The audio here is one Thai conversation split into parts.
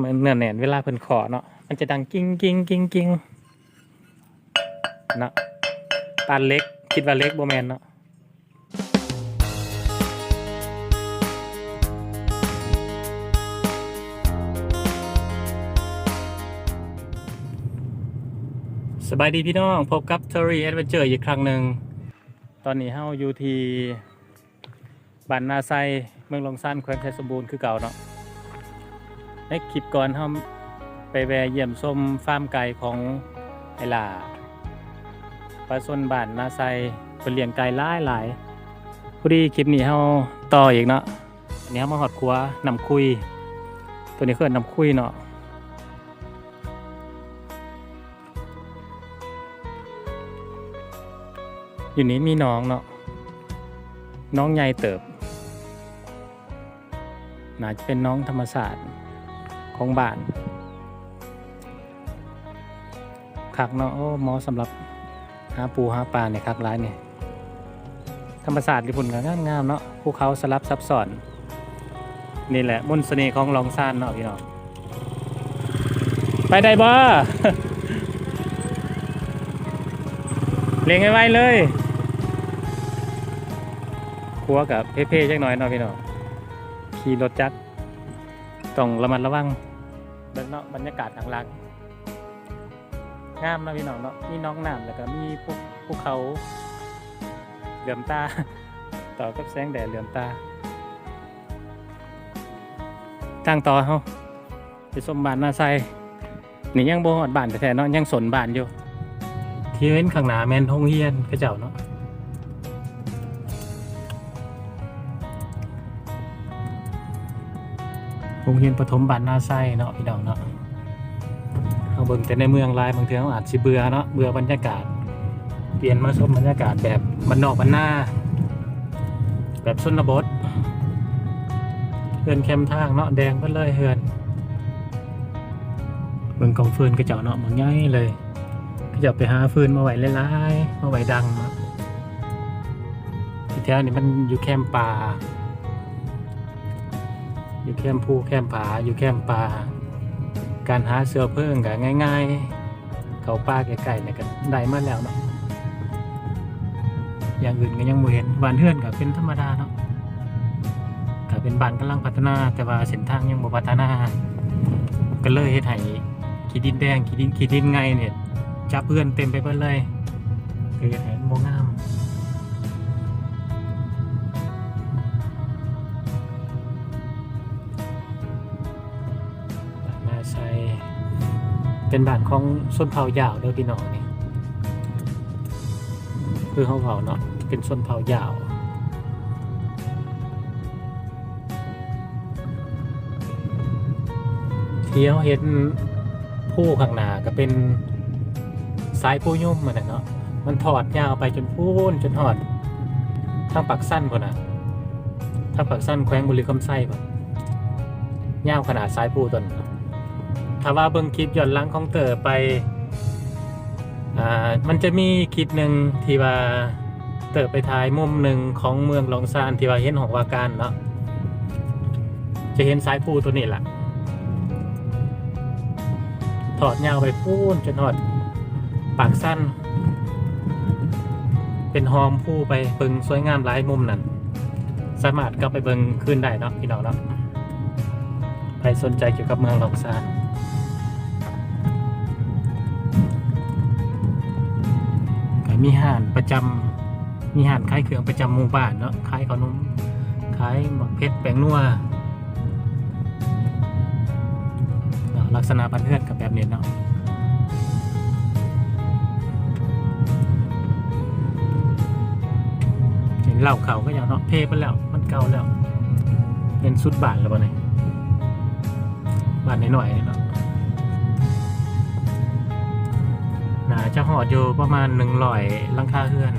มันเนื้อแนนเวลาเพิ่นขอเนาะมันจะดังกิ้งกิ้งกิ้งกิ้งเนาะปานเล็กคิดว่าเล็กโบแมนเนาะสบายดีพี่น้อง พบกับ t o r y Adventure อีกครั้งหนึ่ง ตอนนี้เฮาอยู่ที่บ้านนาไซเมืองลองซันแขวงไทยสมบูรณ์คือเก่าเนาะ ในคลิปก่อนเราไปแวะเยี่ยมชมฟาร์มไก่ของไอหล่าปลาส้นบ้านนาไซเป็นเลี้ยงไก่หลายหลายพอดีคลิปนี้เราต่ออีกเนาะอันนี้เรามาหอดครัวนำคุย ตัวนี้คือนำคุยเนาะอยู่นี้มีน้องเนาะน้องใหญ่เติบน่าจะเป็นน้องธรรมศาสตร์ ของบ้านคักเนาะโอ้หมอสำหรับหาปูหาปลาเนี่ยคักร้ายเนี่ยธรรมศาสตร์ญี่ปุ่นก็งามงามๆเนาะภูเขาสลับซับซ้อน นี่แหละมนต์เสน่ห์ของลองซานเนาะพี่น้องไปได้บ่เลี้ยงไว้เลยครัวกับเพ่ๆจักหน่อยเนาะพี่น้องขี่รถจักรต้องระมัดระวัง เบิ่งเนาะบรรยากาศทางหลังงามนะพี่น้องเนาะมีน้องน้ำแล้วก็มีภูภูเขาเหลื่อมตา ต่อกับแสงแดดเหลื่อมตาทางต่อเฮาไปสมบานนาไซนี่ยังบ่ฮอดบานแท้เนาะยังสนบานอยู่ ที่เห็นข้างหน้าแมนโรงเรียนเขาเจ้าเนาะ โรงเรียนประถมบ้านนาไซเนาะพี่น้องเนาะเอาเบิ่งแต่ในเมืองลายบางเทีอาจสิเบื่อเนาะเบื่อบรรยากาศ เปลี่ยนมาชมบรรยากาศแบบบ้านนอกบ้านนาแบบชนบทเฮือนแคมทางเนาะแดงเพิ่นเลยเฮือนเบิ่งกองฟืนกระเจ้าเนาะมันง่ายเลยกระเจ้าไปหาฟืนมาไหว้หลายๆมาไหว้ดังเนาะที่แท้นี่มันอยู่แคมป่า อยู่แคมป์ภูแคมผาอยู่แคมป่า การหาเสือเพิ่งก็ง่าย ๆ เขาป่าไกลๆเนี่ยก็ได้มาแล้วเนาะอย่างอื่นก็ยังบ่เห็นบ้านเฮือนก็เป็นธรรมดาเนาะก็เป็นบ้านกำลังพัฒนา แต่ว่าเส้นทางยังบ่พัฒนา ก็เลยเฮ็ดให้ขี้ดินแดงขี้ดินขี้ดินไงเนี่ยจับเพื่อนเต็มไปหมดเลยคือเฮ็ดให้มันบ่งาม เป็นบ้านของส้นเผายาวเด้อพี่น้องนี่คือเขาเผาเนาะเป็นส้นเผายาวเที่ยวเห็นผู้ข้างหน้าก็เป็นสายผู้ยุ่มมันน่ะเนาะมันถอดยาวไปจนพูนจนหอดทางปักสั้นพุ่นน่ะทางปักสั้นแขวงบุรีคำไส้พุ่นยาวขนาดซ้ายปูต้นครับ ถ้าว่าเบิ่งคลิปย้อนหลังของเต๋อไปอ่ามันจะมีคลิปหนึ่งที่ว่าเต๋อไปถ่ายมุมหนึ่งของเมืองลองซานที่ว่าเห็นของวาการเนาะจะเห็นซ้ายปูตัวนี้แหละถอดยาวไปพูนจนถอดปากสั้น เป็นหอมผู้ไปเบิงสวยงามหลายมุมนั่นสามารถกลับไปเบิงคืนได้เนาะพี่น้องเนาะใครสนใจเกี่ยวกับเมืองหลองซาน มีห้านประจำมีห้านขายเครื่องประจำหมู่บ้านเนาะขายขนมขายหมักเพชรแป้งนัวลักษณะบ้านเพื่อนกับแบบนี้เนาะเห็นเหล่าเขาก็อย่างเนาะเพไปแล้วมันเก่าแล้วเป็นสุดบานแล้วบ่เนี่ยบ้านหน่อยๆเนาะ นาจะหอดอยู่ประมาณหนึ่งร้อยลังคาเฮือน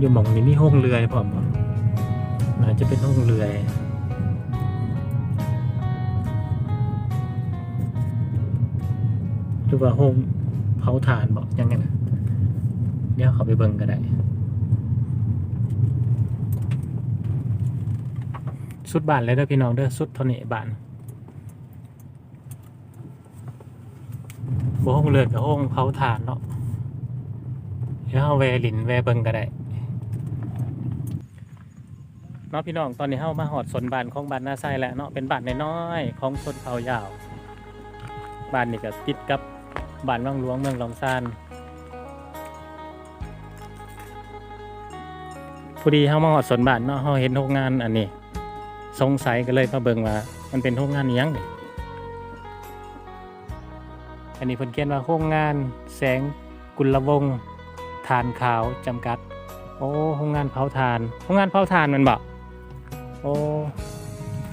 อยู่หมองนี้มีห้องเรือยพร้อมบ่น่าจะเป็นห้องเรือ หรือว่าห้องเผาถ่านบอกยังไงนะเดี๋ยวเขาไปเบิ่งก็ได้ สุดบานเลยเด้อพี่น้องเด้อสุดเท่านี้บ้านบ่ห้องเรือนกับห้องเผาถ่านเนาะเดี๋ยวเฮาแวลินแวเบิ่งก็ได้เนาะพี่น้องตอนนี้เฮามาหอดสนบ้านของบ้านนาไซแล้วเนาะเป็นบ้านน้อยๆของชนเผ่ายาวบ้านนี่ก็ติดกับ บ้านวังหลวงเมืองลองซานพอดีเฮามาหอดสนบ้านเนาะเฮาเห็นโรงงานอันนี้ สงสัยก็เลยมาเบิ่งว่า มันเป็นโรงงานอิหยังนี่อันนี้เพิ่นเขียนว่าโรงงานแสงกุลวงศ์ทานขาวจำกัด โอ้โรงงานเผาถ่านโรงงานเผาถ่านมันบ่โอ้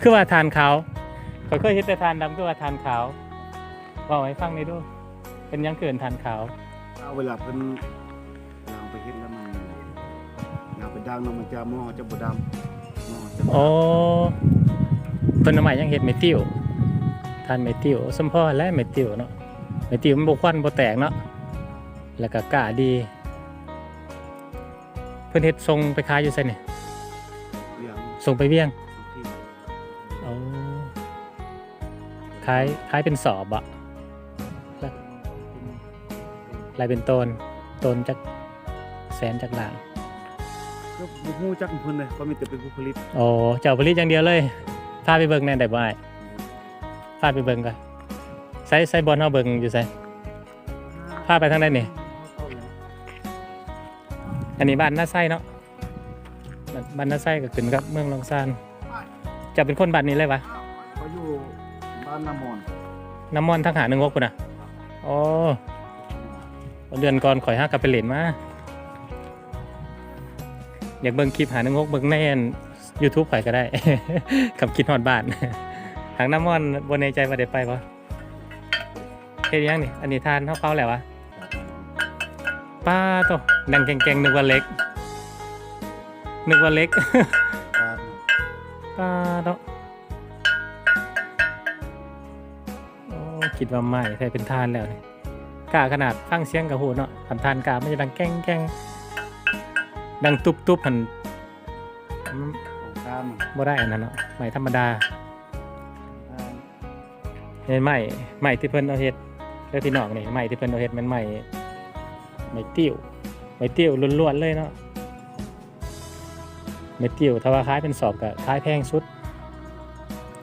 คือว่าถ่านขาวข้อยเคยเห็นแต่ถ่านดำคือว่าถ่านขาวบอกให้ฟังหน่อยดู เป็นหยังเกินถ่านขาวเอาเวลาเพิ่นเราไปเฮ็ดแล้วมันเราไปดังเนาะมันจะหม้อจะบ่ดำหม้อจะบ่โอ้เพิ่นเอาใหม่ยังเฮ็ดเมทิลทานเมทิลสมพอและเมทิลเนาะเมทิลมันบ่ควันบ่แตกเนาะแล้วก็กล้าดี เพิ่นเฮ็ดทรงไปขายอยู่ไสนี่เลี้ยงส่งไปเวียงที่เอาขายขายเป็นสอบอะ ลายเป็นต้นต้นจักแสนจักหลางก็บ่ฮู้จักเพิ่นเลยเขามีแต่เป็นผู้ผลิตโอ้เจ้าผลิตอย่างเดียวเลยพาไปเบิ่งแหน่ได้บ่อ้ายพาไปเบิ่งก่อนใส่ใส่บอลเฮาเบิ่งอยู่ไสพาไปทางใดนี่อันนี้บ้านนาไส้เนาะบ้านบ้านนาไส้ก็ขึ้นกับเมืองลองซานจะเป็นคนบ้านนี้เลยวะเขาอยู่บ้านนามอนน้ำมอนทั้งหาหนึ่งวกปุ่นอะโอ้ เดือนก่อนข่อยห้ากับไปเล่นมา อยากเบิ่งคลิปหาหนึ่งวกเบิ่งในยูทูบข่อยก็ได้ขับคิดฮอดบ้านทางน้ำมอนบนในใจว่าได้ไปปะเฮ็ดยังนี่ อันนี้ทานเท่าเป้าแล้ววะป้าโตดังแกงๆนึกว่าเล็ก นึกว่าเล็กป้าโตโอ้คิดว่าไม่ใช่เป็นทานแล้วนี่ กาขนาดฟังเสียงกับหูเนาะทำทานกาไม่จะดังแกงแกงดังตุบตุบๆมันมันของกลางบ่ได้อันนั้นเนาะไม่ธรรมดาอ่าเห็นไหมใหม่ที่เพิ่นเอาเฮ็ดเด้อพี่น้องนี่ใหม่ที่เพิ่นเอาเฮ็ดแมันใหม่ใหม่ติ้วใหม่ติ้วล้วนๆเลยเนาะใหม่ติ้วถ้าว่าขายเป็นสอบก็ขายแพงสุด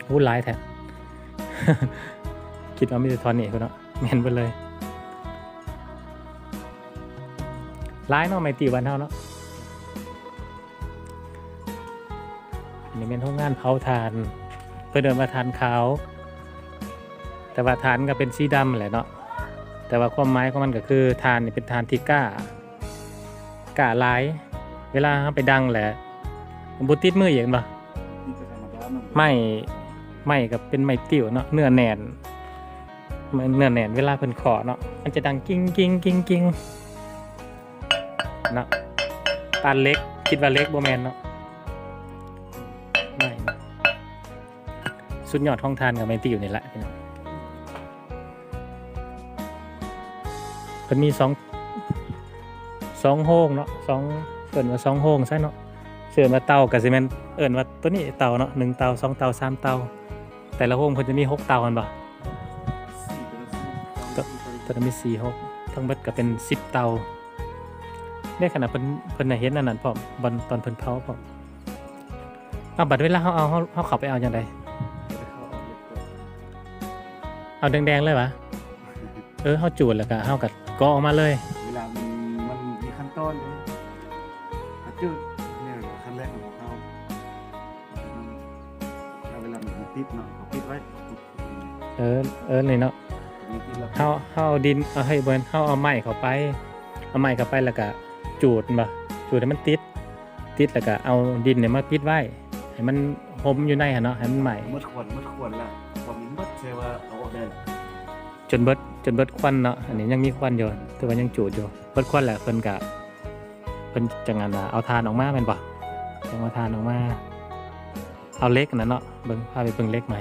อู้หลายแท้คิดว่ามีแต่ทอนนี่พุ่นเนาะแม่นเบิดเลย หลายเนาะใหม่ติ้วบ้านเฮาเนาะอันนี้เป็นโรงงานเผาถ่าน เพื่อเดินมาทานขาว แต่ว่าทานก็เป็นสีดำแหละเนาะแต่ว่าความหมายของมันก็คือทานนี่เป็นทานที่กล้ากล้าหลาย เวลาเราไปดังแหละมันบุติดมือเองปะนี่ก็ธรรมดาเนาะไม่ไม่กับเป็นไม้ติ๋วเนาะเนื้อแน่นมันเนื้อแน่นเวลาเพิ่นขอเนาะมันจะดังกิ้งกิ้งกิ้งกิ้ง เนาะปานเล็ก คิดว่าเล็กโบแมนเนาะไม่สุดยอดห้องทานกับไม้ติ๋วนี่แหละพี่น้องเพิ่นมีสองสองโฮงเนาะสองเอิ้นว่าสองโฮงใช่เนาะเสื่อมาเตากับซีเมนเอิ้นว่าตัวนี้เตาเนาะหนึ่งเตาสองเตาสามเตา แต่ละโฮงเพิ่นจะมีหกเตากันบ่ตัวละก็ตัวนั้นมีสี่หกทั้งเบิดก็เป็นสิบเตา ในขณะเพิ่นเพิ่นน่ะเห็นอันนั้นพร้อมบอนตอนเพิ่นเผาพร้อมเอาบัดเวลาเฮาเอาเฮาเฮาเข้าไปเอาจังไดเขาเอาเล็กกว่าเอาแดงๆเลยวะเออเฮาจูดแล้วก็เฮาก็กรอออกมาเลย เวลามันมันมีขั้นตอนเลยถ้าจืดเนี่ยขั้นแรกของเขาแล้วเวลามันติดเนาะเขาปิดไว้เออเออนี่เนาะมีติดแล้ว เฮาเฮาเอาดินเอาให้เบิ่นเฮาเอาไม้เข้าไป เอาไม้เข้าไปแล้วก็ จูดบ่จูดให้มันติด ติดแล้วก็เอาดินเนี่ยมาปิดไว้ ให้มันห่มอยู่ในหั่นเนาะให้มันใหม่ มดขวนมดขวนละความมดเซว่าเอาออกได้ละจนเบิดจนเบิดควันเนาะ อันนี้ยังมีควันอยู่แต่ว่ายังจูดอยู่ เบิดควันแหละเพิ่นก็เพิ่นจังงันว่าเอาทานออกมาแม่นบ่จังเอาทานออกมา เอาเล็กนั่นเนาะ เบิ่งพาไปเบิ่งเล็กใหม่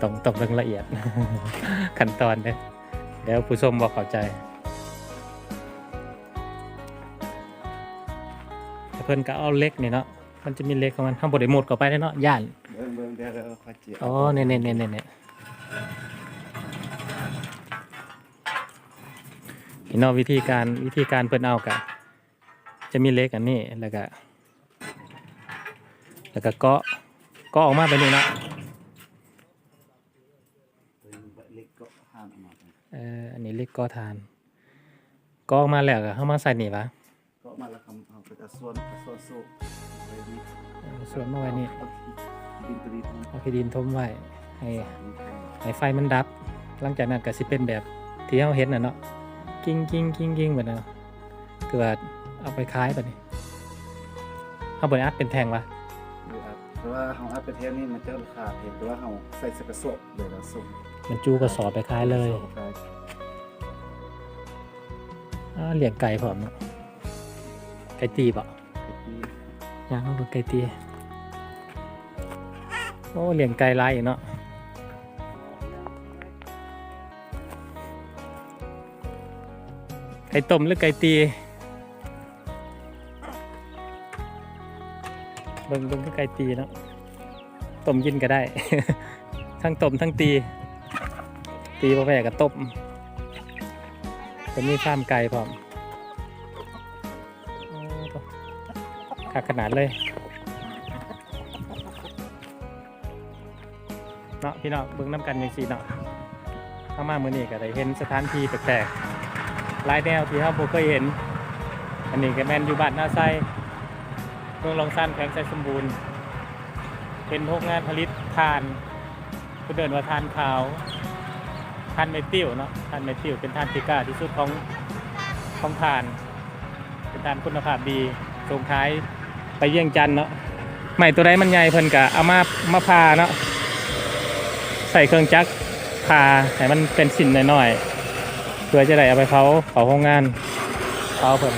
ต้องต้องเบิ่งละเอียด ขั้นตอนเด้อเดี๋ยวผู้ชมบ่เข้าใจ พิ่นก็เอาเล็กนี่เนาะมันจะมีเล็กของมันทำบ่ได้หมดเข้าไปเนาะย่านเบิ่งเบิ่งเดี๋ยวเดี๋ยวค่อยเจียอ๋อเนี่ยเนี่ยเนี่ยเนี่ยพี่น้องวิธีการวิธีการเพิ่นเอากะจะมีเล็กอันนี้แล้วก็แล้วก็เกาะเกาะออกมาแบบนี้เนาะเบิ่งเล็กก็ห้ามเออกมาเอออันนี้เล็กเกาะทานเกาะออกมาแล้วก็เข้ามาใส่นี่ปะก็มาแล้วคำเอาไปตะส่วนตะส่วนโซ่ไปนี่เออส่วนมาไว้นี่เอาดินตรีทั้งเอาขี้ดินทมไว้ให้นี่แข็งให้ไฟมันดับ หลังจากนั้นก็สิเป็นแบบที่เราเห็นน่ะเนาะกิ้งกิ้งกิ้งกิ้งแบบนั้นเนาะคือว่าเอาไปคล้ายแบบนี้เอาบนอัดเป็นแทงวะดูครับเพราะว่าเฮาอัพไปเทปนี้มันจะขาดเห็นแต่ว่าเฮาใส่สกระสอบเลยละส่งมันจูกระสอบไปคล้ายเลยกระสอบอ้าวเลี้ยงไก่พร้อมเนาะ ไก่ตีเปล่าย่างเอาดูไก่ตีโอ้เลี้ยงไก่ลายอีกเนาะไก่ต้มหรือไก่ตีเบิ่งเบิ่งก็ไก่ตีเนาะต้มกินก็ได้ ทั้งต้มทั้งตี ตีบ่แพ้กับต้มจะมีฟามไก่พร้อม คักขนาดเลยเนาะพี่เนาะเบิ่งน้ำกันย่างสีเนาะเข้ามาเมื้อนี้ก็ได้เห็นสถานที่แปลกๆหลายแนวที่เราเคยเห็น อันนี้ก็แมนอยู่บ้านนาไซเมืองลองซันแขวงไซสมบูรณ์ เป็นโรงงานผลิตทานก็เดินว่าทานขาวทานเมทิลเนาะทานเมทิลเป็นทานที่กล้าที่สุดของของทาน เป็นทานคุณภาพดีส่งขาย ไปเยี่ยงจันเนาะใหม่ตัวใดมันใหญ่เพิ่นก็เอามามาพาเนาะใส่เครื่องจักรพาให้มันเป็นสินหน่อยๆเพื่อจะได้เอาไปเผาเผาโรงงานเผาเพิ่น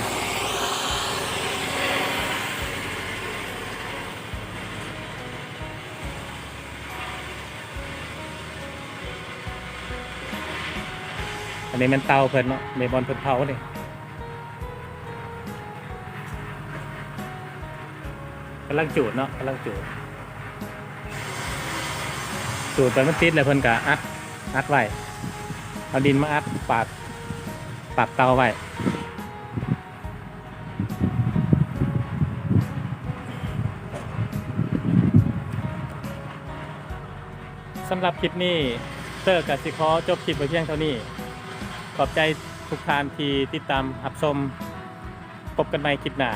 อันนี้มันเตาเพิ่นเนาะเมบอลเพิ่นเผาเนี่ยำลังจูดเนาะกำลังจูดสูตรไปมันติดเลยเพิ่นกะอัดอัดไว้เอาดินมาอัดปากปากเตาไว้สำหรับคลิปนี้เตอร์กับสิคอจบคลิปไปเพียงเท่านี้ ขอบใจทุกท่านที่ติดตามรับชมพบกันใหม่คลิปหน้า